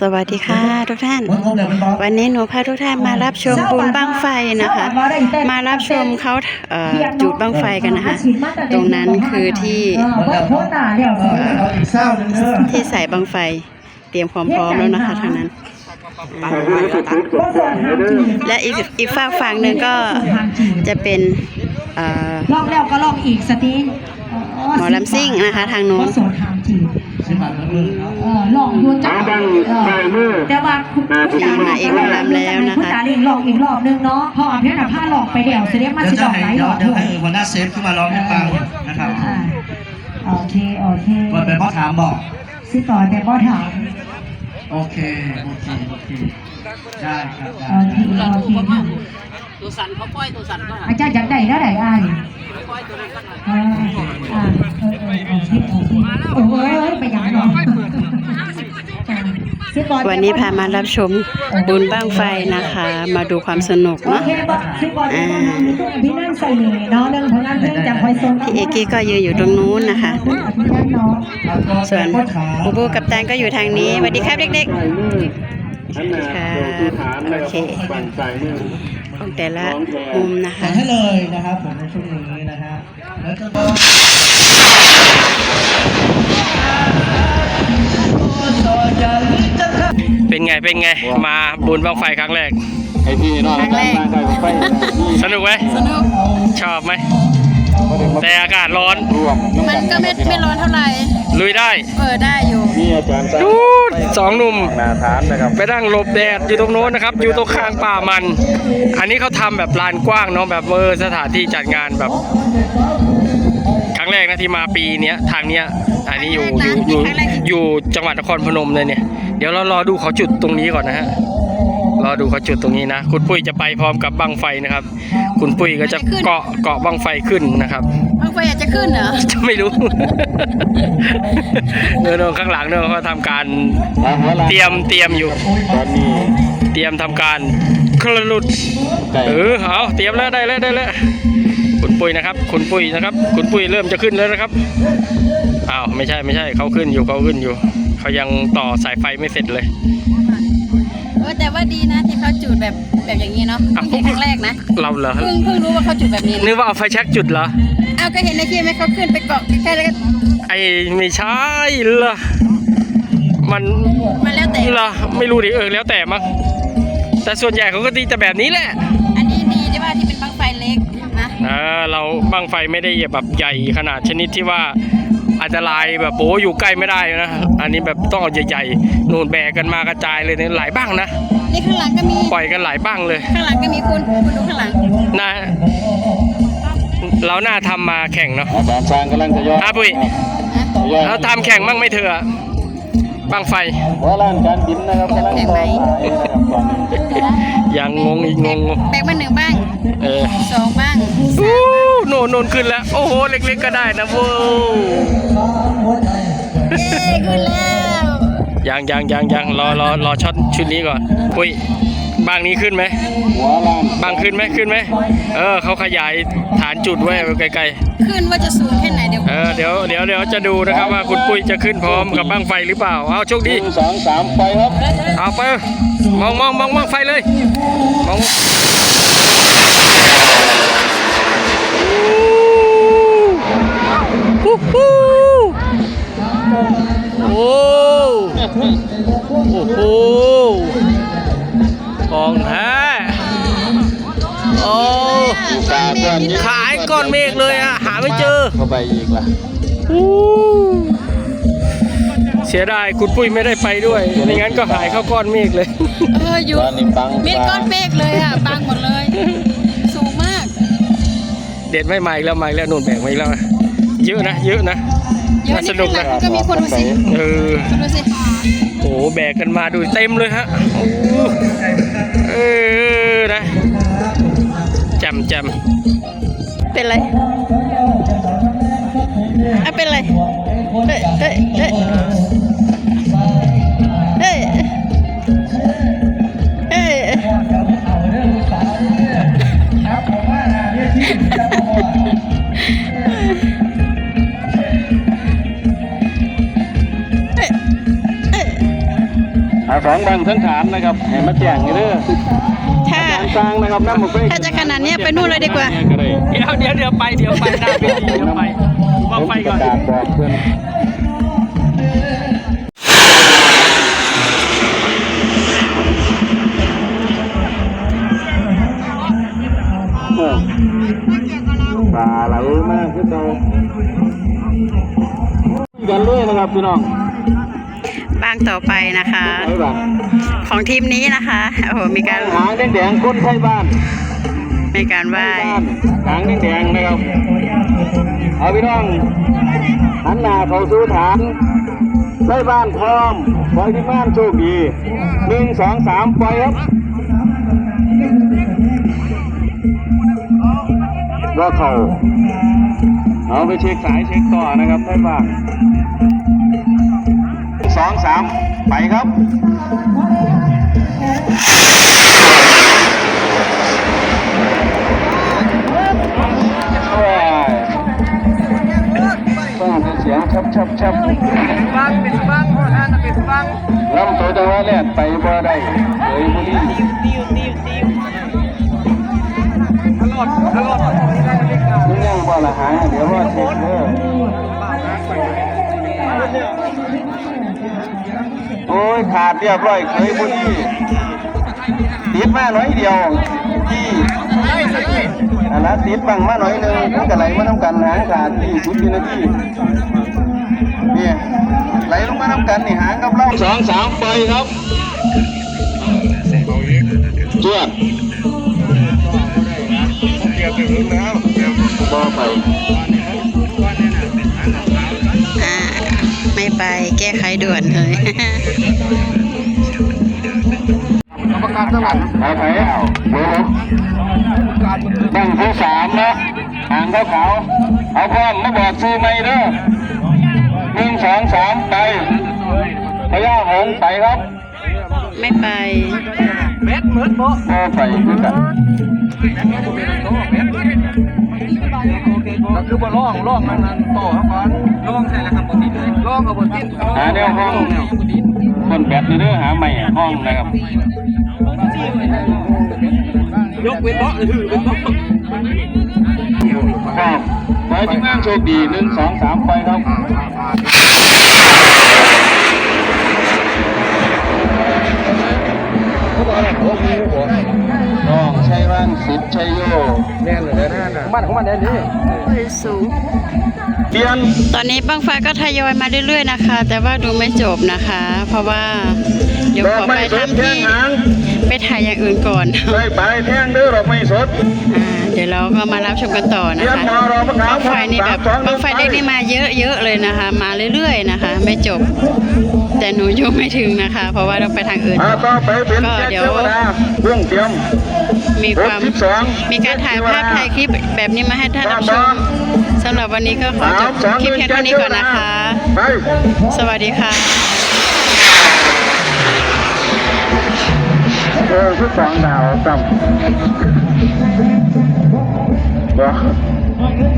สวัสดีค่ะทุกท่าน วันนี้หนูพาทุกท่านมารับชมบุญบั้งไฟนะคะ มารับชมเขาเอ่อจุดบั้งไฟกันนะคะ ตรงนั้นคือที่ที่ใส่บั้งไฟ เตรียมความพร้อมแล้วนะคะทางนั้น และอีกอีกฝากฝั่งหนึ่งก็จะเป็นเอ่อลองแล้วก็ลองอีกสติหมอลำซิ่งนะคะ ทางโน้น ก็โสดทางจีบเออลองอยู่จังเออแต่ว่าคุณทีมมาเอกลำแล้วนะคะคุณตาเล่งลองอีกรอบนึงเนาะเพราะว่าเพื่อนน่ะผ้าหลอกไปเดี่ยวเสด็จมาเดี๋ยวสิหลจะอกให้ไหลหเดี๋ลยวอกเดี๋ยวด้วยให้หัวหน้าเซฟขึ้นมาร้องให้ฟังนะครับอ่าโอเคโอเคก่อนเป็นพ่อถามบอกสิต่อแต่ก็ถามโอเคโอเคโอเค ได้ครับได้โอเคโอเคค่ะตัวสั่นเขาปล่อยตัวสั่นก็หาอาจารย์อยากได้แล้วไหนอ้ายปล่อยตัวนั้นก็หาอ่าอ่าเออเออโอเคโอเคโอ้ยไปยังเนาะสิก่อแต่วันนี้พามารับชมบุญบ้างไฟนะคะ มาดูความสนุกโอเนาะ เคบอลคิดบอลอ่า พี่นั่นใส่หนีเนาะเรื่องของงานเพลงจากคอยทรงพี่เอกี้ก็ยืนอยู่ตรงนู้นนะคะ พี่นั่นเนาะ ส่วนบูบูกับแตนก็อยู่ทางนี้สวัสดีครับเด็กๆ ครับโอเคของแต่ละมุมนะขอคะให้เลยนะครับผมในช่วงนี้นะฮะแล้วจะบอกเป็นไงเป็นไงมาบุญบังไฟครั้งแรกไอพี่น้องครั้งแรกไฟสนุกไหมสนุกชอบไหม แต่อากาศร้อนรวมมันก็ไม่ไม่ร้อนเท่าไหร่ ลุยได้เปิดได้อยู่ นี่อาจารย์ดูดสองหนุ่ม นาฐานนะครับ ไปนั่งหลบแดดอยู่ตรงโน้นนะครับ อยู่ตรงข้างป่ามัน อันนี้เขาทำแบบลานกว้างเนาะแบบเออสถานที่จัดงานแบบ ครั้งแรกนะที่มาปีเนี้ยทางเนี้ย อันนี้อยู่อยู่อยู่อยู่จังหวัดนครพนมเลยเนี่ย เดี๋ยวเรารอดูเขาจุดตรงนี้ก่อนนะฮะร อดูเขาจุดตรงนี้นะ คุณปุ้ยจะไปพร้อมกับบังไฟนะครับ คุณปุ้ยก็จะเกาะเกาะบังไฟขึ้นนะครับบังไฟอาจจะขึ้นเหรอไม่รู้เดินข้างหลังเนอะเขาทำการเตรียมเตรียมอยู่ตอนนี้เตรียมทำการคลลุดใกล้เออเอาเตรียมแล้วได้แล้วได้แล้วคุณปุ้ยนะครับ คุณปุ้ยนะครับ คุณปุ้ยเริ่มจะขึ้นแล้วนะครับอ้าวไม่ใช่ไม่ใช่เขาขึ้นอยู่เขาขึ้นอยู่เขายังต่อสายไฟไม่เสร็จเลยเออแต่ว่าดีนะที่เขาจุดแบบแบบอย่างนี้เนาะอ้าวเป็นครั้งแรกนะเราเหรอเพิ่งเพิ่งรู้ว่าเขาจุดแบบนี้นึนะกว่าเอาไฟแช็กจุดเหรอเอาก็เห็นในคลิปไหมเขาขึ้นไปเกาะใกล้ๆแล้วก็ไอ้ไม่ใช่เหรอมันมันแล้วแต่เหรอไม่รู้ดิเออแล้วแต่มั้งแต่ส่วนใหญ่เขาก็ตีแต่แบบนี้แหละ อันนี้ดีที่ว่าที่เป็นบังไฟเล็กนะ เออเราบังไฟไม่ได้แบบใหญ่ขนาดชนิดที่ว่า อันตรายแบบโอ้อยู่ใกล้ไม่ได้นะ อันนี้แบบต้องเอาใหญ่ๆนู่นแบกกันมากระจายเลยเนี่ยหลายบ้างนะ นี่ข้างหลังก็มี ปล่อยกันหลายบ้างเลย ข้างหลังก็มีคุณคุณดูข้างหลังน่าเราหน้าทำมาแข่งเนาะอาจารย์ช้างกำลังจะย่ออะปุ้ยทยอยเราทำแข่งบ้างไหม่เถอะ บังไฟว่าร้านการบินนะครับกำลังต่อสายนะครับตอนนี้ยังงงอีกงงแบกมาหนึ่งบ้างเออสองบ้างอู้โน่นโน่นขึ้นแล้ว โอ้โห เล็กๆก็ได้นะโว้เย้ขึ้นแล้วยังยังยังยังรอรอรอช็อตชุดนี้ก่อนปุ้ยบางนี้ขึ้นไหมหัวร้านบางขึ้นไหมขึ้นไหมเออเขาขยายฐานจุดไว้ไกลขึ้นว่าจะสูงแค่ไหน เดี๋ยวๆเออเดี๋ยวเดี๋ยวเดี๋ยวจะดูนะครับว่าคุณปุ้ยจะขึ้นพร้อมกับบ้างไฟหรือเปล่า เอาโชคหดีนึ่งสองสามไปครับ เอาไปมองมองมองมองไฟเลยมองฮู้ฮู้โอ้โอ้โหของแท้ โอ้ดูตาเพื่อนยิ้มขายก้อนเมฆเลยอะหาไม่เจอ เข้าไปอีกล่ะเสียดายคุณปุ้ยไม่ได้ไปด้วยไม่งั้นก็หายเข้าก้อนเมฆเลย เอออยู่ตอนนี้ปังเม็ดก้อนเมฆเลยอะบางหมดเลย สูงมาก เด็ดไม่มาอีกแล้วมาอีกแล้วนู่นแบกมาอีกแล้วนะเยอะนะเยอะนะเยอะสนี่นุข้ากงหลันะงก็มีคนดูสิเออคนดูสิโอ้โหแบกกันมาดูเต็มเลยฮะโอ้เออนะ เป็นไรอะเป็นไรเฮ้ยเฮ้ยเฮ้ยเฮ้ยเฮ้ยเฮ้ยเฮ้ยไอ้เอาสองบังทั้งฐานนะครับ ให้มาแจ้งนี่เด้อถ้า กลางนะครับน้ำมันไปถ้าจะขนาดเนี้ยไปนู่นเลยดีกว่าก็ได้เดี๋ยวเดี๋ยวเดี๋ยวไปเดี๋ยวไปหน้าเวทีเดี๋ยวไปวางไฟก่อนประกาศบอกเพื่อนเออปลาไหลมากขึ้นเรากันเลยนะครับพี่น้อง บ้างต่อไปนะคะไหนบ้างของทีมนี้นะคะ โอ้โห มีการหางแดงๆก้นไทยบ้าน มีการไหว้หางแดงๆนะครับเอาพี่น้องหันหน้าเข้าสู่ฐานไทยบ้านพร้อมปล่อยที่ม่านโชคดีหนึ่งสองสามปล่อยครับว่าเขาเอาไปเช็คสายเช็คต่อนะครับไทยบ้าน สองสามไปครับว้ายฟังเสียงชับชับชับบังเป็นบังโอ้ท่านเป็นบังลำตัวจะว่าแล่นไปบ่ได้เลยบุรีติวติวติวตลอดตลอดมึงยังบ่ละหางเดี๋ยวว่าเช็คเด้อ โอ้ยขาดเรียบร้อยเคยบุรีติดมาหน่อยเดียวที่อันนั้นติดบังมาหน่อยหนึงมันก็ไหลมาน้ำกันหางขาดที่สิบวินาทีเนี่ยไหลลงมาน้ำกันนี่หางกับเราสองสามไปครับจวดบ่ไป ไม่ไปแก้ไขด่วนเลยไปไปเดี๋ยวตั้งที่สามนะหางเขาเขาๆเอาพร้อมมาบอกซื้อไม่เด้อหนึ่งสองสามไปพยาหงส์ไปครับ ไม่ไป เม็ดเหมือนโบบ่ไปคือกันก็คือบ่ล่องล่องนั่นนั่นต่อครับก่อนล่องใช่แล้วครับบนติดเลยล่องกับบนติดหาแนวห้องคนแบบนี้เด้อหาใหม่ห้องนะครับยกเว้นเบาะหรือถือเป็นเบาะครับขอให้ทีมงานโชคดีหนึ่งสองสามไปครับ น้องชัยว่านสิทธิ์ชัยโยบ้านของมันแน่นี่สูงเตียนตอนนี้บังไฟก็ทยอยมาเรื่อยๆนะคะ แต่ว่าดูไม่จบนะคะ เพราะว่า เดี๋ยวขอไปทำที่ไปถ่ายอย่างอื่นก่อนใส่ไปแท่งเด้อดอกไม้สดเดี๋ยวเราก็มารับชมกันต่อนะคะมรอประกาบังไฟนี่แบบสางหนึ่บังไฟเล็กนี่มาเยอะๆเลยนะคะ มาเรื่อยๆนะคะ ไม่จบ แต่หนูอยู่ไม่ถึงนะคะ เพราะว่าต้องไปทางอื่นอ่าต่อไปเป็นก็แจ็คเดี๋ยวเทวดาเรื่องเตรียมมีหคกวามสิบสองมีการถ่ายภาพถ่ายคลิปแบบนี้มาให้ท่านรับชมสำหรับวันนี้ก็ขอจบคลิปเพียงเท่านี้ก่อนนะคะไปสวัสดีค่ะเออทุกสองดาวต่ำ